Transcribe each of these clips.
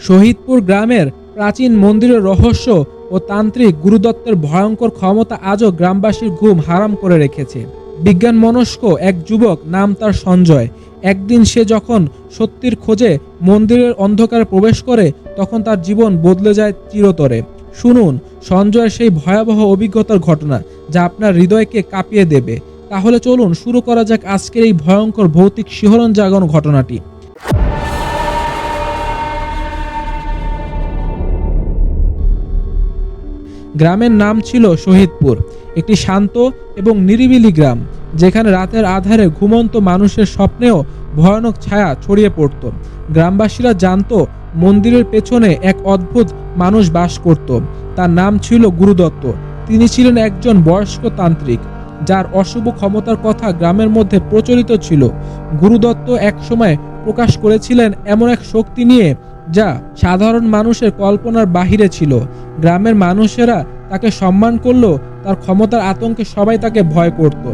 শহীদপুর গ্রামের প্রাচীন মন্দিরের রহস্য ও তান্ত্রিক গুরুদত্তের ভয়ঙ্কর ক্ষমতা আজও গ্রামবাসীর ঘুম হারাম করে রেখেছে। বিজ্ঞান মনস্ক এক যুবক নাম তার সঞ্জয়। একদিন সে যখন সত্যির খোঁজে মন্দিরের অন্ধকারে প্রবেশ করে, তখন তার জীবন বদলে যায় চিরতরে। শুনুন, সঞ্জয়ের সেই ভয়াবহ অভিজ্ঞতার ঘটনা, যা আপনার হৃদয়কে কাঁপিয়ে দেবে। তাহলে চলুন শুরু করা যাক আজকের এই ভয়ঙ্কর ভৌতিক শিহরণ জাগানো ঘটনাটি। গ্রামের নাম ছিল শহীদপুর, একটি শান্ত এবং নিরিবিলি গ্রাম, যেখানে রাতের আধারে ঘুমন্ত মানুষের স্বপ্নেও ভয়ানক ছায়া ছড়িয়ে পড়ত। গ্রামবাসীরা জানতো, মন্দিরের পেছনে এক অদ্ভুত মানুষ বাস করত। তার নাম ছিল গুরুদত্ত। তিনি ছিলেন একজন বয়স্ক তান্ত্রিক, যার অশুভ ক্ষমতার কথা গ্রামের মধ্যে প্রচলিত ছিল। গুরুদত্ত একসময় প্রকাশ করেছিলেন এমন এক শক্তি নিয়ে যা সাধারণ মানুষের কল্পনার বাহিরে ছিল। গ্রামের মানুষেরা তাকে সম্মান করলেও তার ক্ষমতার আতঙ্কে সবাই তাকে ভয় করত।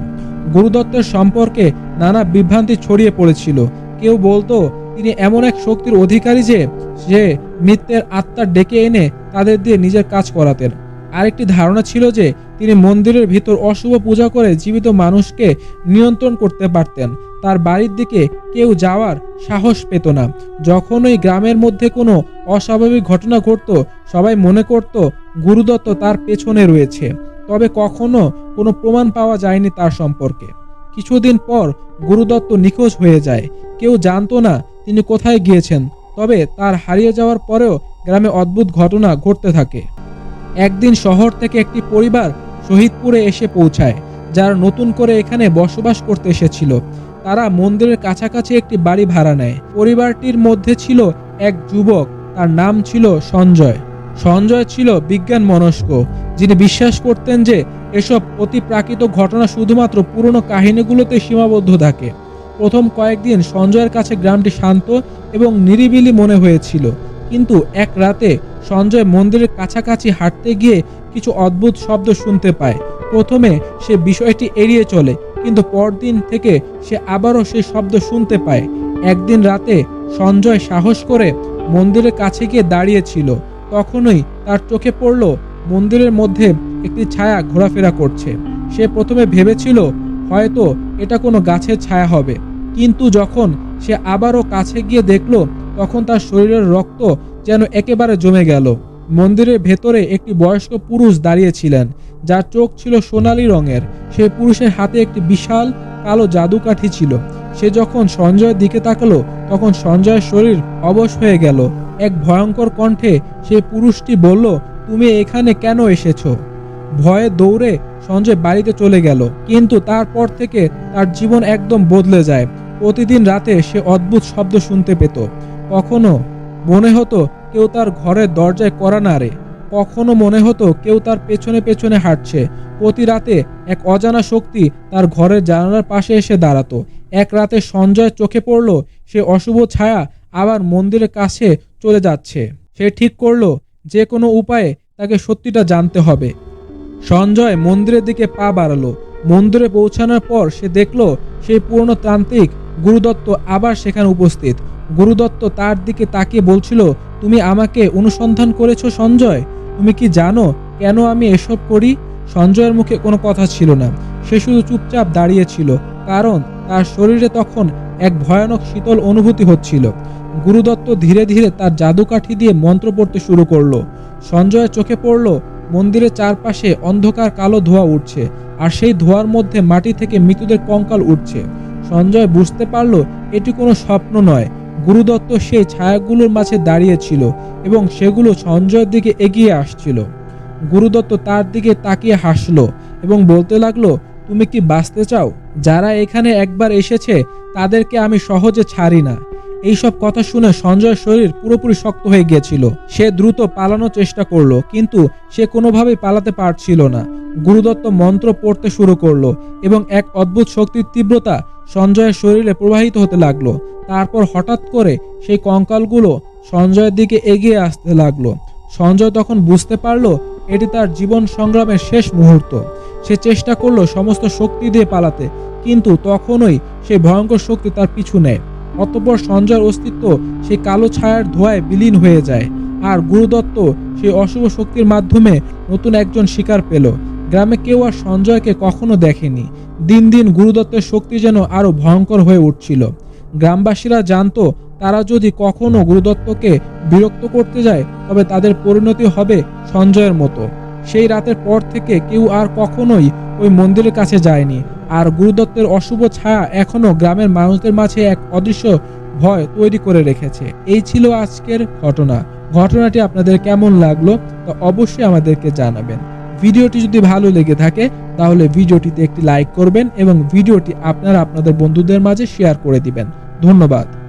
গুরুদত্তের সম্পর্কে নানা বিভ্রান্তি ছড়িয়ে পড়েছিল। কেউ বলতো, তিনি এমন এক শক্তির অধিকারী যে, সে মৃত্যের আত্মা ডেকে এনে তাদের দিয়ে নিজের কাজ করাতেন। আরেকটি ধারণা ছিল যে তিনি মন্দিরের ভিতর অশুভ পূজা করে জীবিত মানুষকে নিয়ন্ত্রণ করতে পারতেন। তার বাড়ির দিকে কেউ যাওয়ার সাহস পেত না। যখনই গ্রামের মধ্যে কোনো অস্বাভাবিক ঘটনা ঘটত, সবাই মনে করত গুরুদত্ত তার পেছনে রয়েছে। তবে কখনো কোনো প্রমাণ পাওয়া যায়নি তার সম্পর্কে। কিছুদিন পর গুরুদত্ত নিখোঁজ হয়ে যায়। কেউ জানতো না তিনি কোথায় গিয়েছেন, তবে তার হারিয়ে যাওয়ার পরেও গ্রামে অদ্ভুত ঘটনা ঘটতে থাকে। একদিন শহর থেকে একটি পরিবার শহীদপুরে এসে পৌঁছায়, যারা নতুন করে এখানে বসবাস করতে এসেছিল। তারা মন্দিরের কাছাকাছি একটি বাড়ি ভাড়া নেয়। পরিবারটির মধ্যে ছিল এক যুবক, তার নাম ছিল সঞ্জয়। সঞ্জয় ছিল বিজ্ঞান মনস্ক যিনি বিশ্বাস করতেন যে এসব অতিপ্রাকৃত ঘটনা শুধুমাত্র পুরনো কাহিনীগুলোতে সীমাবদ্ধ থাকে। প্রথম কয়েকদিন সঞ্জয়ের কাছে গ্রামটি শান্ত এবং নিরিবিলি মনে হয়েছিল। কিন্তু এক রাতে সঞ্জয় মন্দিরের কাছাকাছি হাঁটতে গিয়ে কিছু অদ্ভুত শব্দ শুনতে পায়। প্রথমে সে বিষয়টি এড়িয়ে চলে, কিন্তু পরদিন থেকে সে আবারও সেই শব্দ শুনতে পায়। একদিন রাতে সঞ্জয় সাহস করে মন্দিরের কাছে গিয়ে দাঁড়িয়েছিল। তখনই তার চোখে পড়ল মন্দিরের মধ্যে একটি ছায়া ঘোরাফেরা করছে। সে প্রথমে ভেবেছিল, হয়তো এটা কোনো গাছের ছায়া হবে। কিন্তু যখন সে আবারও কাছে গিয়ে দেখল, তখন তার শরীরের রক্ত যেন একেবারে জমে গেল। মন্দিরের ভেতরে একটি বয়স্ক পুরুষ দাঁড়িয়েছিলেন যার চোখ ছিল সোনালী রঙের। সেই পুরুষের হাতে একটি বিশাল কালো জাদুকাঠি ছিল। সে যখন সঞ্জয়ের দিকে তাকালো, তখন সঞ্জয়ের শরীর অবশ হয়ে গেল। এক ভয়ঙ্কর কণ্ঠে সেই পুরুষটি বলল, তুমি এখানে কেন এসেছ? ভয়ে দৌড়ে সঞ্জয় বাড়িতে চলে গেল, কিন্তু তারপর থেকে তার জীবন একদম বদলে যায়। প্রতিদিন রাতে সে অদ্ভুত শব্দ শুনতে পেত। কখনো মনে হতো কেউ তার ঘরের দরজায় করা নাড়ে। কখনো মনে হতো কেউ তার পেছনে পেছনে হাঁটছে। প্রতি রাতে এক অজানা শক্তি তার ঘরের জানালার পাশে এসে দাঁড়াতো। এক রাতে সঞ্জয় চোখে পড়ল, সে অশুভ ছায়া আবার মন্দিরের কাছে চলে যাচ্ছে। সে ঠিক করল, যে কোনো উপায়ে তাকে সত্যিটা জানতে হবে। সঞ্জয় মন্দিরের দিকে পা বাড়ালো। মন্দিরে পৌঁছানোর পর সে দেখল, সেই পুরনো তান্ত্রিক গুরুদত্ত আবার সেখানে উপস্থিত। গুরুদত্ত তার দিকে তাকিয়ে বলছিল তুমি আমাকে অনুসন্ধান করেছ সঞ্জয়? তুমি কি জানো কেন আমি এসব করি? সঞ্জয়ের মুখে কোনো কথা ছিল না। সে শুধু চুপচাপ দাঁড়িয়েছিল কারণ তার শরীরে তখন এক ভয়ানক শীতল অনুভূতি হচ্ছিল। গুরুদত্ত ধীরে ধীরে তার জাদুকাঠি দিয়ে মন্ত্র পড়তে শুরু করল। সঞ্জয়ের চোখে পড়ল, মন্দিরের চারপাশে অন্ধকার কালো ধোঁয়া উঠছে, আর সেই ধোঁয়ার মধ্যে মাটি থেকে মৃতদের কঙ্কাল উঠছে। সঞ্জয় বুঝতে পারল, এটি কোনো স্বপ্ন নয়। গুরুদত্ত সেই ছায়াগুলোর মাঝে দাঁড়িয়েছিল এবং সেগুলো সঞ্জয়ের দিকে এগিয়ে আসছিল। গুরুদত্ত তার দিকে তাকিয়ে হাসলো এবং বলতে লাগল, তুমি কি বাঁচতে চাও? যারা এখানে একবার এসেছে, তাদেরকে আমি সহজে ছাড়ি না। এইসব কথা শুনে সঞ্জয়ের শরীর পুরোপুরি শক্ত হয়ে গিয়েছিল। সে দ্রুত পালানোর চেষ্টা করল, কিন্তু সে কোনোভাবেই পালাতে পারছিল না। গুরুদত্ত মন্ত্র পড়তে শুরু করল এবং এক অদ্ভুত শক্তির তীব্রতা সঞ্জয়ের শরীরে প্রবাহিত হতে লাগল। তারপর হঠাৎ করে সেই কঙ্কালগুলো সঞ্জয়ের দিকে এগিয়ে আসতে লাগল। সঞ্জয় তখন বুঝতে পারল, এটি তার জীবন সংগ্রামের শেষ মুহূর্ত। সে চেষ্টা করল সমস্ত শক্তি দিয়ে পালাতে, কিন্তু তখনই সেই ভয়ঙ্কর শক্তি তার পিছু নেয়। অতঃপর সঞ্জয়ের অস্তিত্ব সেই কালো ছায়ার ধোঁয়ায় বিলীন হয়ে যায়, আর গুরুদত্ত সেই অশুভ শক্তির মাধ্যমে নতুন একজন শিকার পেল। গ্রামে কেউ আর সঞ্জয়কে কখনো দেখেনি। দিন দিন গুরুদত্তের শক্তি যেন আরও ভয়ঙ্কর হয়ে উঠছিল। গ্রামবাসীরা জানতো, তারা যদি কখনো গুরুদত্তকে বিরক্ত করতে যায়, তবে তাদের পরিণতি হবে সঞ্জয়ের মতো। সেই রাতের পর থেকে কেউ আর কখনোই ওই মন্দিরের কাছে যায়নি। আর গুরুদত্তের অশুভ ছায়া এখনও গ্রামের মানুষদের মাঝে এক অদৃশ্য ভয় তৈরি করে রেখেছে। এই ছিল আজকের ঘটনা। ঘটনাটি আপনাদের কেমন লাগল তা অবশ্যই আমাদেরকে জানাবেন। ভিডিওটি যদি ভালো লেগে থাকে, তাহলে ভিডিওটিতে একটি লাইক করবেন এবং ভিডিওটি আপনারা আপনাদের বন্ধুদের মাঝে শেয়ার করে দিবেন। ধন্যবাদ।